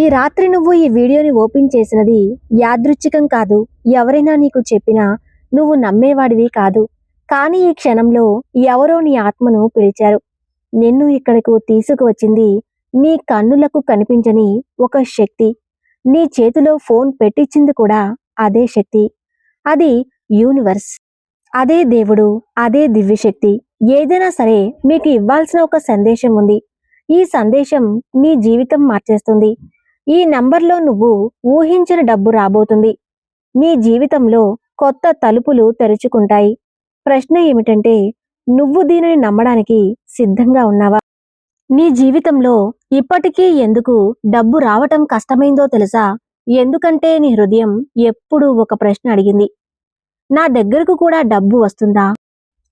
ఈ రాత్రి నువ్వు ఈ వీడియోని ఓపెన్ చేసినది యాదృచ్ఛికం కాదు. ఎవరైనా నీకు చెప్పినా నువ్వు నమ్మేవాడివి కాదు. కానీ ఈ క్షణంలో ఎవరో నీ ఆత్మను పిలిచారు. నిన్ను ఇక్కడకు తీసుకువచ్చింది నీ కన్నులకు కనిపించని ఒక శక్తి. నీ చేతిలో ఫోన్ పెట్టించింది కూడా అదే శక్తి. అది యూనివర్స్. అదే దేవుడు అదే దివ్యశక్తి. ఏదైనా సరే మీకు ఇవ్వాల్సిన ఒక సందేశం ఉంది. ఈ సందేశం నీ జీవితం మార్చేస్తుంది. ఈ నంబర్లో నువ్వు ఊహించిన డబ్బు రాబోతుంది. నీ జీవితంలో కొత్త తలుపులు తెరుచుకుంటాయి. ప్రశ్న ఏమిటంటే నువ్వు దీనిని నమ్మడానికి సిద్ధంగా ఉన్నావా? నీ జీవితంలో ఇప్పటికీ ఎందుకు డబ్బు రావటం కష్టమైందో తెలుసా? ఎందుకంటే నీ హృదయం ఎప్పుడూ ఒక ప్రశ్న అడిగింది. నా దగ్గరకు కూడా డబ్బు వస్తుందా?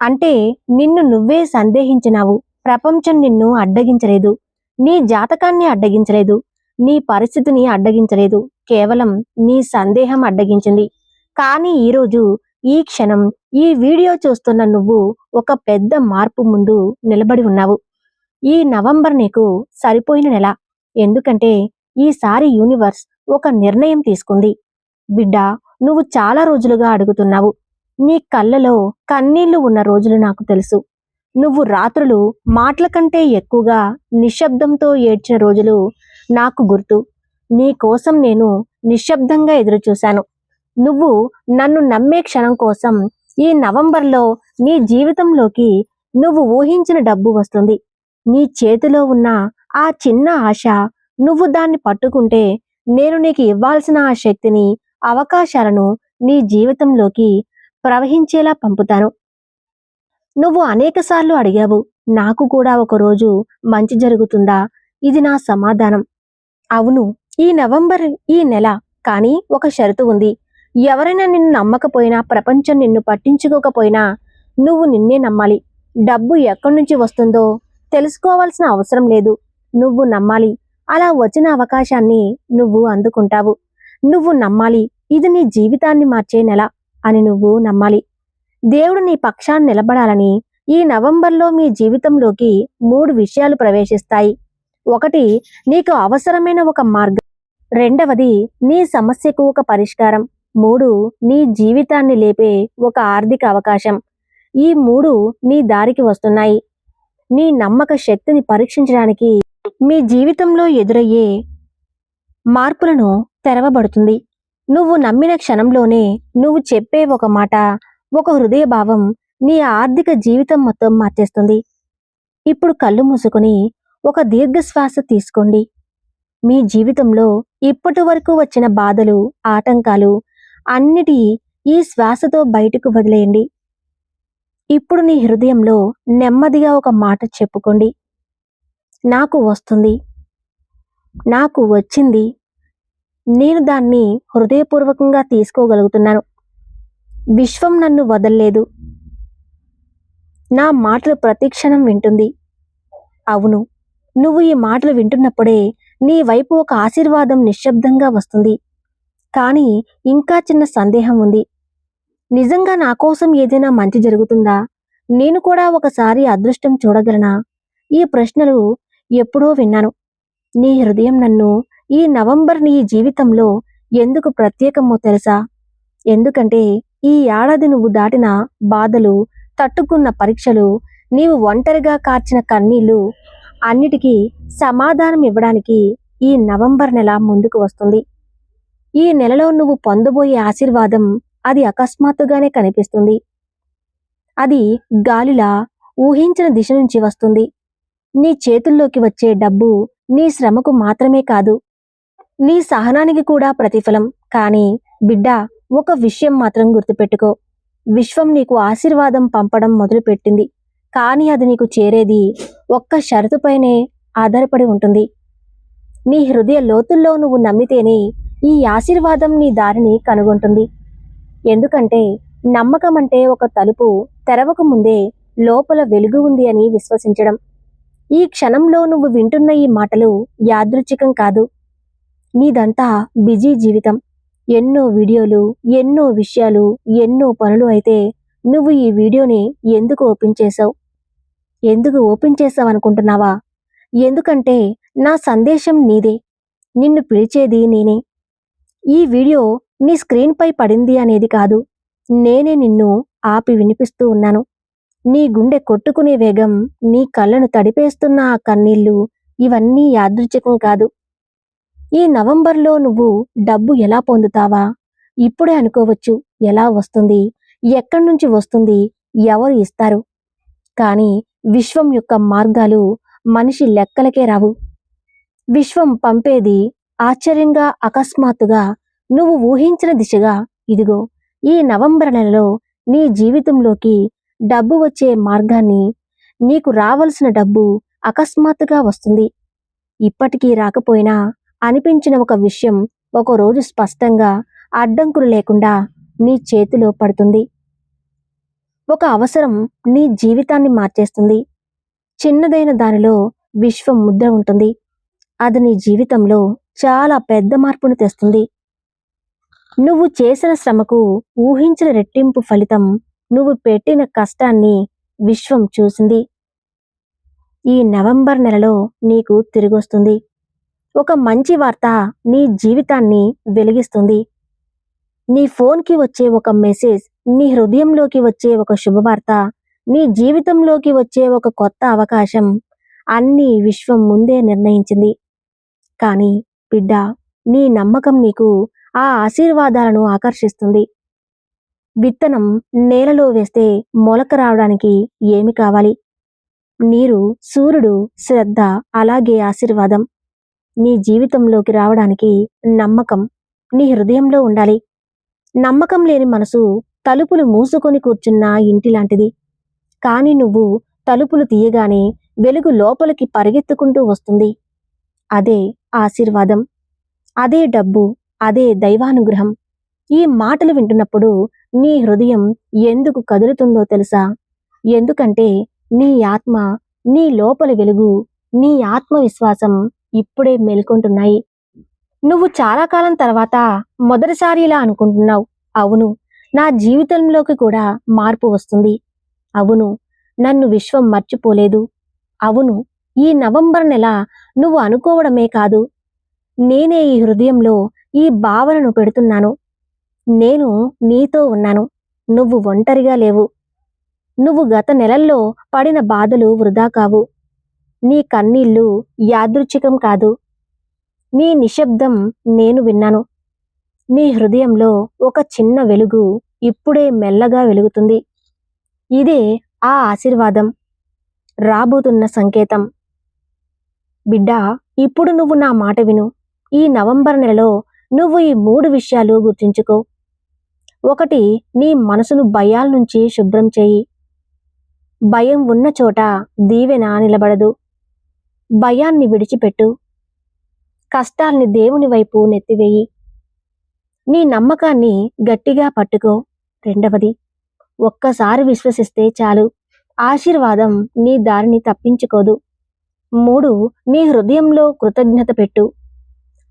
అంటే నిన్ను నువ్వే సందేహించినావు. ప్రపంచం నిన్ను అడ్డగించలేదు. నీ జాతకాన్ని అడ్డగించలేదు. నీ పరిస్థితిని అడ్డగించలేదు. కేవలం నీ సందేహం అడ్డగించింది. కానీ ఈరోజు ఈ క్షణం ఈ వీడియో చూస్తున్న నువ్వు ఒక పెద్ద మార్పు ముందు నిలబడి ఉన్నావు. ఈ నవంబర్ నీకు సరిపోయిన నెల. ఎందుకంటే ఈసారి యూనివర్స్ ఒక నిర్ణయం తీసుకుంది. బిడ్డ నువ్వు చాలా రోజులుగా అడుగుతున్నావు. నీ కళ్ళలో కన్నీళ్ళు ఉన్న రోజులు నాకు తెలుసు. నువ్వు రాత్రులు మాటల కంటే ఎక్కువగా నిశ్శబ్దంతో ఏడ్చిన రోజులు నాకు గుర్తు. నీ కోసం నేను నిశ్శబ్దంగా ఎదురుచూశాను. నువ్వు నన్ను నమ్మే క్షణం కోసం ఈ నవంబర్లో నీ జీవితంలోకి నువ్వు ఊహించిన డబ్బు వస్తుంది. నీ చేతిలో ఉన్న ఆ చిన్న ఆశ నువ్వు దాన్ని పట్టుకుంటే నేను నీకు ఇవ్వాల్సిన ఆ శక్తిని అవకాశాలను నీ జీవితంలోకి ప్రవహించేలా పంపుతాను. నువ్వు అనేకసార్లు అడిగావు నాకు కూడా ఒకరోజు మంచి జరుగుతుందా? ఇది నా సమాధానం. అవును ఈ నవంబర్ ఈ నెల కానీ ఒక షరతు ఉంది. ఎవరైనా నిన్ను నమ్మకపోయినా ప్రపంచం నిన్ను పట్టించుకోకపోయినా నువ్వు నిన్నే నమ్మాలి. డబ్బు ఎక్కడి నుంచి వస్తుందో తెలుసుకోవాల్సిన అవసరం లేదు. నువ్వు నమ్మాలి. అలా వచ్చిన అవకాశాన్ని నువ్వు అందుకుంటావు. నువ్వు నమ్మాలి. ఇది నీ జీవితాన్ని మార్చే నెల అని నువ్వు నమ్మాలి. దేవుడు నీ పక్షాన్ని నిలబడాలని ఈ నవంబర్లో మీ జీవితంలోకి మూడు విషయాలు ప్రవేశిస్తాయి. ఒకటి నీకు అవసరమైన ఒక మార్గం. రెండవది నీ సమస్యకు ఒక పరిష్కారం. మూడు నీ జీవితాన్ని లేపే ఒక ఆర్థిక అవకాశం. ఈ మూడు నీ దారికి వస్తున్నాయి. నీ నమ్మక శక్తిని పరీక్షించడానికి మీ జీవితంలో ఎదురయ్యే మార్పులను తెరవబడుతుంది. నువ్వు నమ్మిన క్షణంలోనే నువ్వు చెప్పే ఒక మాట ఒక హృదయ భావం నీ ఆర్థిక జీవితం మొత్తం మార్చేస్తుంది. ఇప్పుడు కళ్ళు మూసుకొని ఒక దీర్ఘశ్వాస తీసుకోండి. మీ జీవితంలో ఇప్పటి వరకు వచ్చిన బాధలు ఆటంకాలు అన్నిటి ఈ శ్వాసతో బయటకు వదిలేయండి. ఇప్పుడు నీ హృదయంలో నెమ్మదిగా ఒక మాట చెప్పుకోండి. నాకు వస్తుంది. నాకు వచ్చింది. నేను దాన్ని హృదయపూర్వకంగా తీసుకోగలుగుతున్నాను. విశ్వం నన్ను వదల్లేదు. నా మాటలు ప్రతిక్షణం వింటుంది. అవును నువ్వు ఈ మాటలు వింటున్నప్పుడే నీ వైపు ఒక ఆశీర్వాదం నిశ్శబ్దంగా వస్తుంది. కానీ ఇంకా చిన్న సందేహం ఉంది. నిజంగా నా కోసం ఏదైనా మంచి జరుగుతుందా? నేను కూడా ఒకసారి అదృష్టం చూడగలనా? ఈ ప్రశ్నలు ఎప్పుడో విన్నాను. నీ హృదయం నన్ను ఈ నవంబర్ నీ జీవితంలో ఎందుకు ప్రత్యేకమో తెలుసా? ఎందుకంటే ఈ ఏడాది నువ్వు దాటిన బాధలు తట్టుకున్న పరీక్షలు నీవు ఒంటరిగా కార్చిన కన్నీళ్ళు అన్నిటికీ సమాధానం ఇవ్వడానికి ఈ నవంబర్ నెల ముందుకు వస్తుంది. ఈ నెలలో నువ్వు పొందబోయే ఆశీర్వాదం అది అకస్మాత్తుగానే కనిపిస్తుంది. అది గాలిలా ఊహించిన దిశ నుంచి వస్తుంది. నీ చేతుల్లోకి వచ్చే డబ్బు నీ శ్రమకు మాత్రమే కాదు. నీ సహనానికి కూడా ప్రతిఫలం. కానీ బిడ్డ ఒక విషయం మాత్రం గుర్తుపెట్టుకో. విశ్వం నీకు ఆశీర్వాదం పంపడం మొదలుపెట్టింది. కానీ అది నీకు చేరేది ఒక్క షరతుపైనే ఆధారపడి ఉంటుంది. నీ హృదయ లోతుల్లో నువ్వు నమ్మితేనే ఈ ఆశీర్వాదం నీ దారిని కనుగొంటుంది. ఎందుకంటే నమ్మకం అంటే ఒక తలుపు తెరవక ముందే లోపల వెలుగు ఉంది అని విశ్వసించడం. ఈ క్షణంలో నువ్వు వింటున్న ఈ మాటలు యాదృచ్ఛికం కాదు. నీదంతా బిజీ జీవితం. ఎన్నో వీడియోలు ఎన్నో విషయాలు ఎన్నో పనులు అయితే నువ్వు ఈ వీడియోని ఎందుకు ఓపెన్ చేశావు? ఎందుకు ఓపెన్ చేసావు అనుకుంటున్నావా ఎందుకంటే నా సందేశం నీదే. నిన్ను పిలిచేది నేనే. ఈ వీడియో నీ స్క్రీన్పై పడింది అనేది కాదు. నేనే నిన్ను ఆపి వినిపిస్తూ ఉన్నాను. నీ గుండె కొట్టుకునే వేగం నీ కళ్ళను తడిపేస్తున్న ఆ కన్నీళ్ళు ఇవన్నీ యాదృచ్ఛికం కాదు. ఈ నవంబర్లో నువ్వు డబ్బు ఎలా పొందుతావా? ఇప్పుడే అనుకోవచ్చు ఎలా వస్తుంది? ఎక్కడి నుంచి వస్తుంది? ఎవరు ఇస్తారు? కానీ విశ్వం యొక్క మార్గాలు మనిషి లెక్కలకే రావు. విశ్వం పంపేది ఆశ్చర్యంగా అకస్మాత్తుగా నువ్వు ఊహించిన దిశగా. ఇదిగో ఈ నవంబర్ నెలలో నీ జీవితంలోకి డబ్బు వచ్చే మార్గాన్ని నీకు రావలసిన డబ్బు అకస్మాత్తుగా వస్తుంది. ఇప్పటికీ రాకపోయినా అనిపించిన ఒక విషయం ఒకరోజు స్పష్టంగా అడ్డంకులు లేకుండా నీ చేతిలో పడుతుంది. ఒక అవసరం నీ జీవితాన్ని మార్చేస్తుంది. చిన్నదైన దానిలో విశ్వం ముద్ర ఉంటుంది. అది నీ జీవితంలో చాలా పెద్ద మార్పును తెస్తుంది. నువ్వు చేసిన శ్రమకు ఊహించిన రెట్టింపు ఫలితం నువ్వు పెట్టిన కష్టాన్ని విశ్వం చూసింది. ఈ నవంబర్ నెలలో నీకు తిరిగొస్తుంది. ఒక మంచి వార్త నీ జీవితాన్ని వెలిగిస్తుంది. నీ ఫోన్కి వచ్చే ఒక మెసేజ్ నీ హృదయంలోకి వచ్చే ఒక శుభవార్త నీ జీవితంలోకి వచ్చే ఒక కొత్త అవకాశం అన్ని విశ్వం ముందే నిర్ణయించింది. కానీ బిడ్డ నీ నమ్మకం నీకు ఆ ఆశీర్వాదాలను ఆకర్షిస్తుంది. విత్తనం నేలలో వేస్తే మొలక రావడానికి ఏమి కావాలి? నీరు సూర్యుడు శ్రద్ధ అలాగే ఆశీర్వాదం. నీ జీవితంలోకి రావడానికి నమ్మకం నీ హృదయంలో ఉండాలి. నమ్మకం లేని మనసు తలుపులు మూసుకొని కూర్చున్న ఇంటి లాంటిది కానీ నువ్వు తలుపులు తీయగానే వెలుగు లోపలికి పరిగెత్తుకుంటూ వస్తుంది. అదే ఆశీర్వాదం. అదే డబ్బు. అదే దైవానుగ్రహం. ఈ మాటలు వింటున్నప్పుడు నీ హృదయం ఎందుకు కదులుతుందో తెలుసా? ఎందుకంటే నీ ఆత్మ నీ లోపలి వెలుగు నీ ఆత్మవిశ్వాసం ఇప్పుడే మేల్కొంటున్నాయి. నువ్వు చాలా కాలం తర్వాత మొదటిసారి ఇలా అనుకుంటున్నావు. అవును. నా జీవితంలోకి కూడా మార్పు వస్తుంది. అవును నన్ను విశ్వం మర్చిపోలేదు. అవును ఈ నవంబర్ నెల నువ్వు అనుకోవడమే కాదు. నేనే ఈ హృదయంలో ఈ భావనను పెడుతున్నాను. నేను నీతో ఉన్నాను. నువ్వు ఒంటరిగా లేవు. నువ్వు గత నెలల్లో పడిన బాధలు వృధా కావు. నీ కన్నీళ్ళు యాదృచ్ఛికం కాదు. నీ నిశ్శబ్దం నేను విన్నాను. నీ హృదయంలో ఒక చిన్న వెలుగు ఇప్పుడే మెల్లగా వెలుగుతుంది. ఇదే ఆ ఆశీర్వాదం. రాబోతున్న సంకేతం. బిడ్డా ఇప్పుడు నువ్వు నా మాట విను. ఈ నవంబర్ నెలలో నువ్వు ఈ మూడు విషయాలు గుర్తుంచుకో. ఒకటి నీ మనసును భయాల నుంచి శుభ్రం చేయి. భయం ఉన్న చోట దీవెన నిలబడదు. భయాన్ని విడిచిపెట్టు. కష్టాల్ని దేవుని వైపు నెత్తివేయి. నీ నమ్మకాన్ని గట్టిగా పట్టుకో. రెండవది ఒక్కసారి విశ్వసిస్తే చాలు. ఆశీర్వాదం నీ దారిని తప్పించుకోదు. మూడు నీ హృదయంలో కృతజ్ఞత పెట్టు.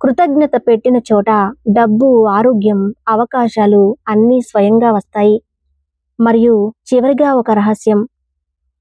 కృతజ్ఞత పెట్టిన చోట డబ్బు ఆరోగ్యం అవకాశాలు అన్నీ స్వయంగా వస్తాయి. మరియు చివరిగా ఒక రహస్యం.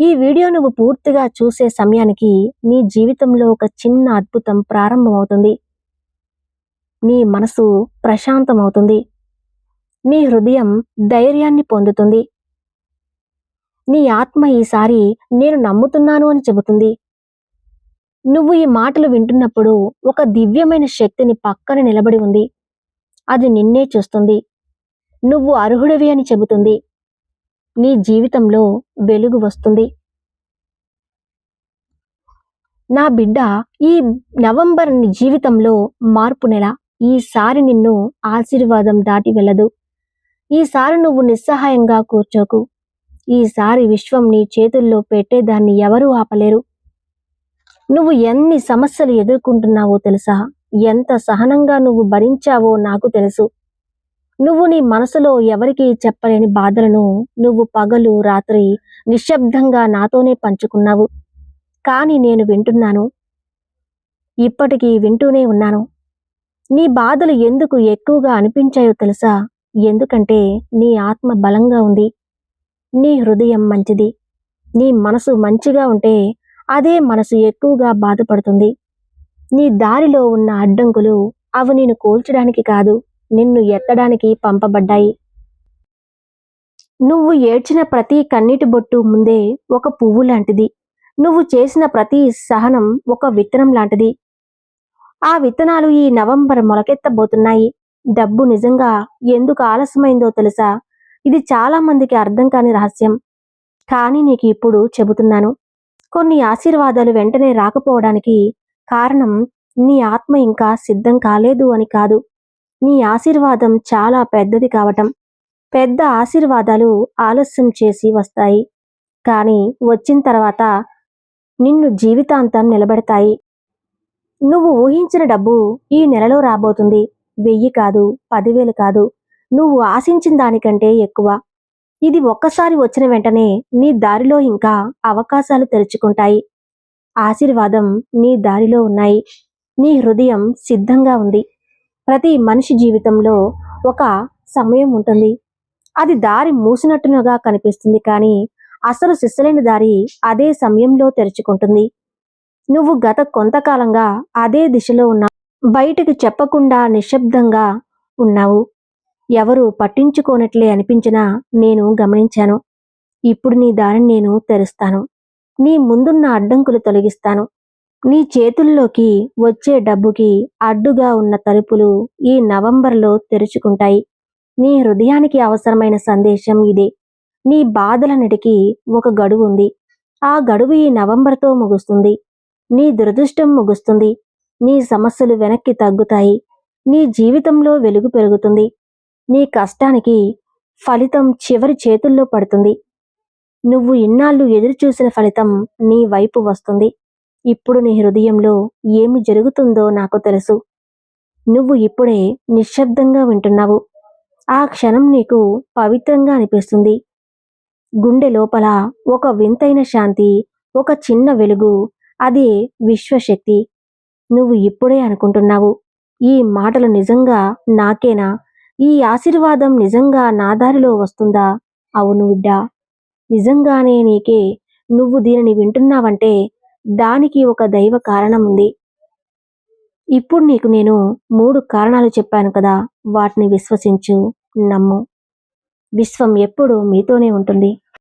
ఈ వీడియో నువ్వు పూర్తిగా చూసే సమయానికి నీ జీవితంలో ఒక చిన్న అద్భుతం ప్రారంభమవుతుంది. నీ మనసు ప్రశాంతమవుతుంది. నీ హృదయం ధైర్యాన్ని పొందుతుంది. నీ ఆత్మ ఈసారి నేను నమ్ముతున్నాను అని చెబుతుంది. నువ్వు ఈ మాటలు వింటున్నప్పుడు ఒక దివ్యమైన శక్తిని పక్కన నిలబడి ఉంది. అది నిన్నే చూస్తుంది. నువ్వు అర్హుడివి అని చెబుతుంది. నీ జీవితంలో వెలుగు వస్తుంది. నా బిడ్డ ఈ నవంబర్ జీవితంలో మార్పు నెల. ఈసారి నిన్ను ఆశీర్వాదం దాటి వెళ్ళదు. ఈసారి నువ్వు నిస్సహాయంగా కూర్చోకు. ఈసారి విశ్వం నీ చేతుల్లో పెట్టేదాన్ని ఎవరూ ఆపలేరు. నువ్వు ఎన్ని సమస్యలు ఎదుర్కొంటున్నావో తెలుసా? ఎంత సహనంగా నువ్వు భరించావో నాకు తెలుసు. నువ్వు నీ మనసులో ఎవరికీ చెప్పలేని బాధలను నువ్వు పగలు రాత్రి నిశ్శబ్దంగా నాతోనే పంచుకున్నావు. కానీ నేను వింటున్నాను. ఇప్పటికీ వింటూనే ఉన్నాను. నీ బాధలు ఎందుకు ఎక్కువగా అనిపించాయో తెలుసా? ఎందుకంటే నీ ఆత్మ బలంగా ఉంది. నీ హృదయం మంచిది. నీ మనసు మంచిగా ఉంటే అదే మనసు ఎక్కువగా బాధపడుతుంది. నీ దారిలో ఉన్న అడ్డంకులు అవి నేను కూల్చడానికి కాదు నిన్ను ఎత్తడానికి పంపబడ్డాయి. నువ్వు ఏడ్చిన ప్రతి కన్నీటి బొట్టు ముందే ఒక పువ్వు లాంటిది. నువ్వు చేసిన ప్రతి సహనం ఒక విత్తనం లాంటిది. ఆ విత్తనాలు ఈ నవంబర్ మొలకెత్తబోతున్నాయి. డబ్బు నిజంగా ఎందుకు ఆలస్యమైందో తెలుసా? ఇది చాలా మందికి అర్థం కాని రహస్యం. కానీ నీకు ఇప్పుడు చెబుతున్నాను. కొన్ని ఆశీర్వాదాలు వెంటనే రాకపోవడానికి కారణం నీ ఆత్మ ఇంకా సిద్ధం కాలేదు అని కాదు. నీ ఆశీర్వాదం చాలా పెద్దది కావటం. పెద్ద ఆశీర్వాదాలు ఆలస్యం చేసి వస్తాయి. కానీ వచ్చిన తర్వాత నిన్ను జీవితాంతం నిలబెడతాయి. నువ్వు ఊహించిన డబ్బు ఈ నెలలో రాబోతుంది. వెయ్యి కాదు పదివేలు కాదు. నువ్వు ఆశించిన దానికంటే ఎక్కువ. ఇది ఒక్కసారి వచ్చిన వెంటనే నీ దారిలో ఇంకా అవకాశాలు తెరుచుకుంటాయి. ఆశీర్వాదం నీ దారిలో ఉన్నాయి. నీ హృదయం సిద్ధంగా ఉంది. ప్రతి మనిషి జీవితంలో ఒక సమయం ఉంటుంది. అది దారి మూసినట్టుగా కనిపిస్తుంది కానీ అసలు సిస్సలేని దారి అదే సమయంలో తెరుచుకుంటుంది. నువ్వు గత కొంతకాలంగా అదే దిశలో ఉన్నావు బయటకు చెప్పకుండా నిశ్శబ్దంగా ఉన్నావు. ఎవరు పట్టించుకోనట్లే అనిపించినా నేను గమనించాను. ఇప్పుడు నీ దారిని నేను తెరుస్తాను. నీ ముందున్న అడ్డంకులు తొలగిస్తాను. నీ చేతుల్లోకి వచ్చే డబ్బుకి అడ్డుగా ఉన్న తలుపులు ఈ నవంబర్లో తెరుచుకుంటాయి. నీ హృదయానికి అవసరమైన సందేశం ఇదే. నీ బాధలన్నిటికీ ఒక గడువు ఉంది. ఆ గడువు ఈ నవంబర్తో ముగుస్తుంది. నీ దురదృష్టం ముగుస్తుంది. నీ సమస్యలు వెనక్కి తగ్గుతాయి. నీ జీవితంలో వెలుగు పెరుగుతుంది. నీ కష్టానికి ఫలితం చివరి చేతుల్లో పడుతుంది. నువ్వు ఇన్నాళ్ళు ఎదురుచూసిన ఫలితం నీ వైపు వస్తుంది. ఇప్పుడు నీ హృదయంలో ఏమి జరుగుతుందో నాకు తెలుసు. నువ్వు ఇప్పుడే నిశ్శబ్దంగా వింటున్నావు. ఆ క్షణం నీకు పవిత్రంగా అనిపిస్తుంది. గుండె లోపల ఒక వింతైన శాంతి ఒక చిన్న వెలుగు అదే విశ్వశక్తి. నువ్వు ఇప్పుడే అనుకుంటున్నావు ఈ మాటలు నిజంగా నాకేనా? ఈ ఆశీర్వాదం నిజంగా నా దారిలో వస్తుందా? అవును బిడ్డా నిజంగానే నీకే. నువ్వు దీనిని వింటున్నావంటే దానికి ఒక దైవ కారణం ఉంది ఇప్పుడు నీకు నేను మూడు కారణాలు చెప్పాను కదా వాటిని విశ్వసించు నమ్ము. విశ్వం ఎప్పుడు మీతోనే ఉంటుంది.